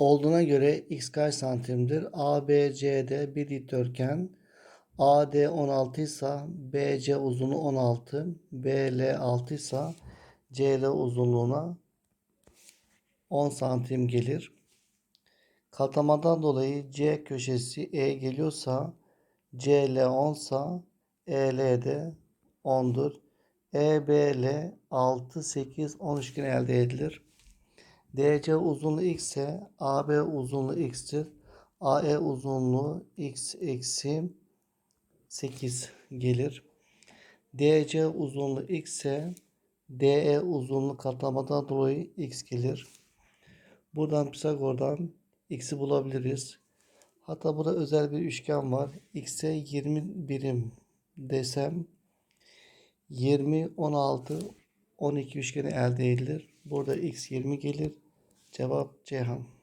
olduğuna göre x kaç santimdir? ABCD bir dikdörtgen. AD 16 ise BC uzunluğu 16, BL 6 ise CL uzunluğuna 10 santim gelir. Katlamadan dolayı C köşesi E geliyorsa CL 10 ise EL de 10'dur. EBL 6, 8, 10 üçgeni elde edilir. DC uzunluğu x ise AB uzunluğu x'tir. AE uzunluğu x eksi 8 gelir. DC uzunluğu x ise DE uzunluğu katlamadan dolayı x gelir. Buradan Pisagor'dan x'i bulabiliriz. Hatta burada özel bir üçgen var. x'e 20 birim desem 20, 16, 12 üçgeni elde edilir. Burada x 20 gelir. Cevap Ceyhan.